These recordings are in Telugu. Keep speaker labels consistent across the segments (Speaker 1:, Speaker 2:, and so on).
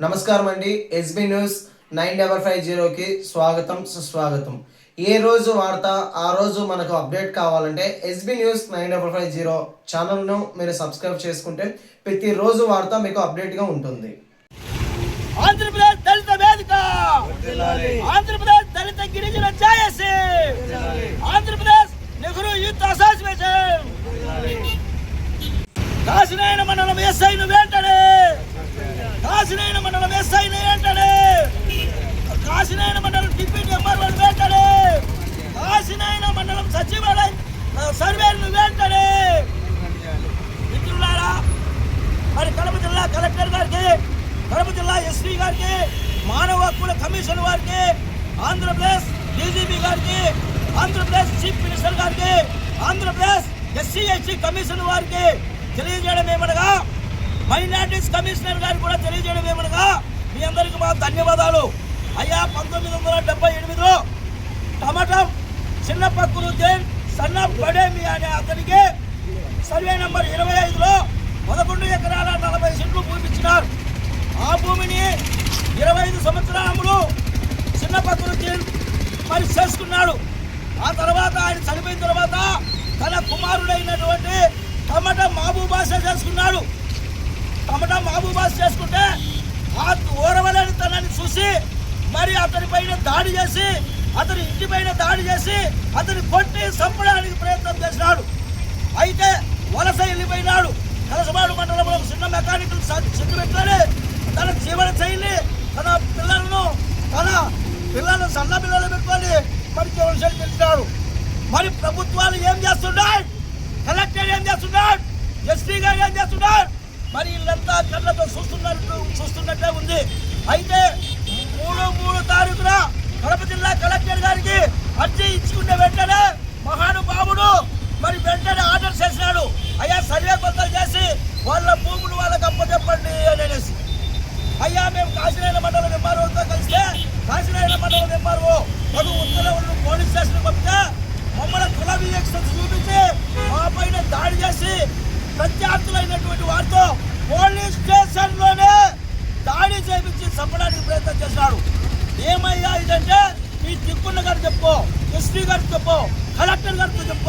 Speaker 1: నమస్కారం అండి. S B news nine double five జీరోకి స్వాగతం సుస్వాగతం. ఏ రోజు వార్త ఆ రోజు మనకు అప్డేట్ కావాలంటే S B news nine double five zero ఛానల్ను మీరు సబ్స్క్రైబ్ చేసుకుంటే ప్రతిరోజు వార్త మీకు అప్డేట్గా ఉంటుంది.
Speaker 2: ఆంధ్రప్రదేశ్ దళిత వేదిక! ఆంధ్రప్రదేశ్ దళిత గిరిజన జాయసి ఆంధ్రప్రదేశ్ నెహ్రూ యూత్ అసోసియేషన్! కాశీనాయన మండలం ఎస్ఐను వెంటనే కాశీనాయన మండలం ఎస్ఐను వెంటనే కాశీనాయన మండలం డిప్యూటీ ఎంఆర్ వెంటనే కాశీనాయన మండలం సచివాలయం సర్వేలను వెంటనే మిత్రులారా మరి కడప జిల్లా కలెక్టర్ గారికి కడప జిల్లా ఎస్పీ గారికి మానవ హక్కుల కమిషన్ వారికి ఆంధ్రప్రదేశ్ డీజీపీ గారికి ఆంధ్రప్రదేశ్ చీఫ్ మినిస్టర్ గారికి ఆంధ్రప్రదేశ్ ఎస్సీ ఎస్టీ కమిషన్ వారికి తెలియజేయడం ఏమనగా మైనార్టీస్ కమిషనర్ గారికి కూడా తెలియజేయడం ఏమనగా మీ అందరికీ మా ధన్యవాదాలు. అయ్యా పంతొమ్మిది వందల డెబ్బై ఎనిమిదిలో టమాటం చిన్న పక్కులు దేన్ సన్న పడేమి అనే అతనికి సర్వే నంబర్ ఇరవై ఐదులో పదకొండు ఎకరాల నలభై సెంట్లు భూమిచ్చినారు. ఆ భూమిని ఇరవై ఐదు సంవత్సరాలు చిన్న పక్కన మరి చేసుకున్నాడు. ఆ తర్వాత ఆయన చనిపోయిన తర్వాత తన కుమారుడైనటువంటి టమట మహబూబాష చేసుకున్నాడు. తమటా మహబూబాస్ చేసుకుంటే ఆ ఓరవలేని తనని చూసి మరి అతని పైన దాడి చేసి అతని ఇంటి పైన దాడి చేసి అతని కొట్టి చంపడానికి ప్రయత్నం చేసినాడు. అయితే వలస వెళ్ళిపోయినాడు. కలసబాడు మండలంలో ఒక చిన్న మెకానిక్ సిద్ధు పెట్టుకొని తన జీవన శైలి తన పిల్లలను తన పిల్లలను సన్న పిల్లలు పెట్టుకొని మరి జీవన శైలి పెంచినాడు. మరి ప్రభుత్వాలు ఏం చేస్తున్నాయి? కలెక్టర్ ఏం చేస్తున్నాడు? ఎస్పీ గారు ఏం చేస్తున్నాడు? మరి వీళ్ళంతా కళ్ళతో చూస్తున్నట్టు చూస్తున్నట్టే ఉంది. అయితే మూడు మూడు తారీఖున కడప జిల్లా కలెక్టర్ గారికి అర్జీ ఇచ్చుకునే వెంటనే మహానుభావుడు మరి వెంటనే ఆర్డర్ చేసినాడు. అయ్యా సర్వే కొత్తలు చేసి వాళ్ళ భూములు వాళ్ళకి అప్పచెప్పండి అని అనేసి. అయ్యా మేము కాశీనాయన మండలం ఎంఆర్ఓతో కలిస్తే కాశీనాయన మండలం ఎంఆర్ఓ ఒక ఉత్తర్వులను పోలీస్ స్టేషన్ పంపితే మమ్మల్ని కుల వివక్షత చూపించి మా పైన దాడి చేసి ప్రత్యర్థులైనటువంటి వారితో పోలీస్ స్టేషన్లోనే దాడి చేపించి చంపడానికి ప్రయత్నం చేశాడు ఏమయ్యా ఇదంటే మీ దిక్కున్న గారు చెప్పు ఎస్పీ గారికి చెప్పు కలెక్టర్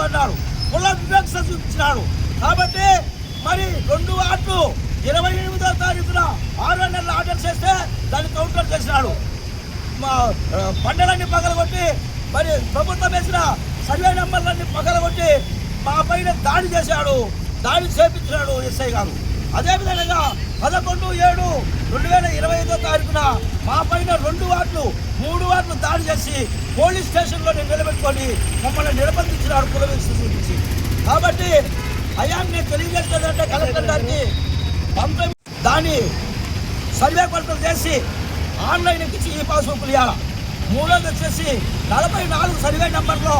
Speaker 2: గారికి కుల వివక్ష చూపించినాడు కాబట్టి మరి రెండు వార్డు ఇరవై ఎనిమిదో తారీఖున ఆరో నెలలు ఆర్డర్ చేస్తే దాన్ని కౌంటర్ చేసినాడు మా ఆ, పగలగొట్టి మరి ప్రభుత్వం వేసిన సర్వే నెంబర్లన్నీ పగలగొట్టి మా పైన దాడి చేశాడు. దాడి చేపించినాడు ఎస్ఐ గారు. అదేవిధంగా పదకొండు ఏడు రెండు వేల ఇరవై ఐదో తారీఖున మా పైన రెండు వార్డులు మూడు వార్డులు దాడి చేసి పోలీస్ స్టేషన్లో నిలబెట్టుకొని మమ్మల్ని నిర్బంధించినారు కులవేసి చూపించి కాబట్టి అయాన్ని తెలియజేస్తుందంటే కలెక్టర్ గారికి పంతొమ్మిది దాన్ని సర్వే కొలతలు చేసి ఆన్లైన్ ఇచ్చి ఈ పాస్బుక్లు ఇవ్వాలి మూడోది వచ్చేసి నలభై నాలుగు సర్వే నెంబర్లో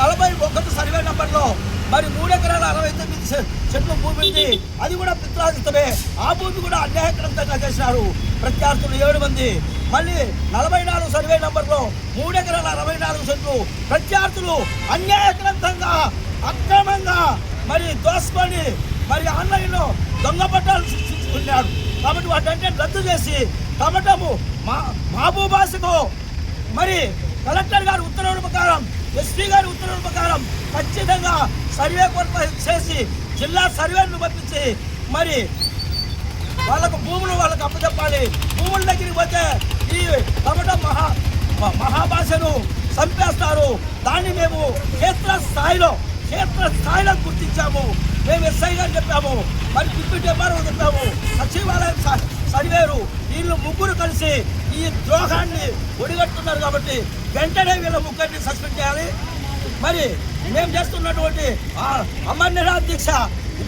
Speaker 2: నలభై ఒకటి సర్వే నెంబర్లో మరి మూడు ఎకరాల అరవై తొమ్మిది చెట్లు భూమి ఉంది. అది కూడా పిత్రాజితమే ఆ భూమి కూడా అన్యాయక్రాంతంగా చేసినారు. ప్రత్యర్థులు ఏడు మంది. మళ్ళీ నలభై నాలుగు సర్వే నెంబర్లో మూడు ఎకరాల అరవై నాలుగు సెంట్లు ప్రత్యర్థులు అన్యాయక్రాంతంగా అక్రమంగా మరి దోసుకొని మరి ఆన్లైన్లో దొంగ పట్టాలు సృష్టించుకున్నాడు కాబట్టి వాటంటే రద్దు చేసి టమటము మా మహబూబాసుకు మరి కలెక్టర్ గారి ఉత్తర్వుల ప్రకారం ఎస్పీ గారి ఉత్తర్వుల ప్రకారం ఖచ్చితంగా సర్వే కొరత చేసి జిల్లా సర్వేను పంపించి మరి వాళ్ళకు భూములు వాళ్ళకు అప్పచెప్పాలి. భూముల దగ్గరికి పోతే ఈ తమట మహా మహాభాషను చంపేస్తారు. దాన్ని మేము క్షేత్ర స్థాయిలో క్షేత్ర స్థాయిలో గుర్తించాము. మేము ఎస్ఐ గారు చెప్పాము. మరి డిప్యూటీ ఎంఆర్ఓ చెప్పాము. సచివాలయం స- సర్వేరు. వీళ్ళు ముగ్గురు కలిసి ఈ ద్రోహాన్ని ఒడిగట్టున్నారు కాబట్టి వెంటనే వీళ్ళ ముగ్గురిని సస్పెండ్ చేయాలి. మరి మేము చేస్తున్నటువంటి అమర్ అమర్నిరా దీక్ష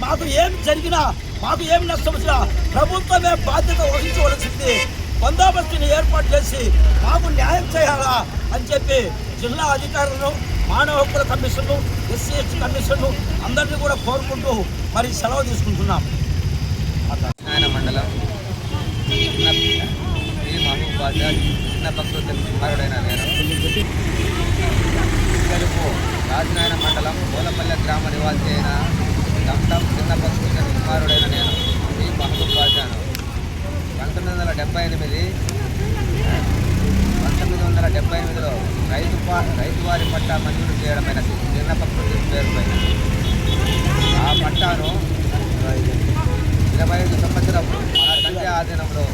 Speaker 2: మాకు ఏం జరిగినా మాకు ఏం నష్టం వచ్చినా ప్రభుత్వమే బాధ్యత వహించవలసింది. బందోబస్తుని ఏర్పాటు చేసి మాకు న్యాయం చేయాలా అని చెప్పి జిల్లా అధికారులను మానవ హక్కుల కమిషన్లు ఎస్సీ ఎస్టీ కమిషన్లు అందరినీ కూడా కోరుకుంటూ మరి సెలవు తీసుకుంటున్నాం.
Speaker 3: మండలం చిన్న చిన్న కుమారుడైన నేను. మండలం పూలపల్లె గ్రామ నివాసి అయిన దంతం చిన్న ప్రకృతి కుమారుడైన నేను ఈ మహబూబ్ బాజాను పంతొమ్మిది వందల డెబ్బై ఎనిమిది పంతొమ్మిది వందల డెబ్బై ఎనిమిదిలో రైతు పా రైతు వారి పట్టా మంజూరు చేయడమైనది చిన్న పేరుపై. ఆ పట్టాను ఇరవై ఐదు సంవత్సరం మా తండ్రి ఆధీనంలో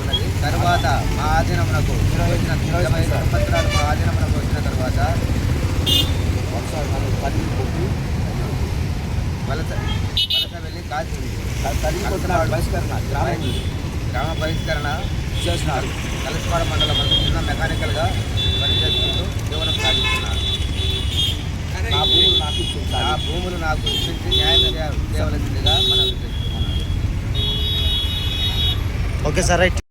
Speaker 3: ఉన్నది. తర్వాత మా ఆధీనమునకు వచ్చిన ఇరవై ఐదు సంవత్సరాలు మా ఆధీనమునకు వచ్చిన తర్వాత వలస వలస వెళ్ళి కాశీ
Speaker 4: బహిష్కరణ గ్రామీణ
Speaker 3: గ్రామ బహిష్కరణ
Speaker 4: చేస్తున్నారు
Speaker 3: కలసపాడ మండలం చిన్న మెకానికల్గా పనిచేసుకుంటూ జీవనం సాగిస్తున్నారు
Speaker 4: నా భూములు నాకు ఇచ్చింది
Speaker 3: ఆ భూములు నాకు ఇచ్చింది న్యాయం చేయవలసిందిగా మనం
Speaker 1: ఓకే సార్ రైట్.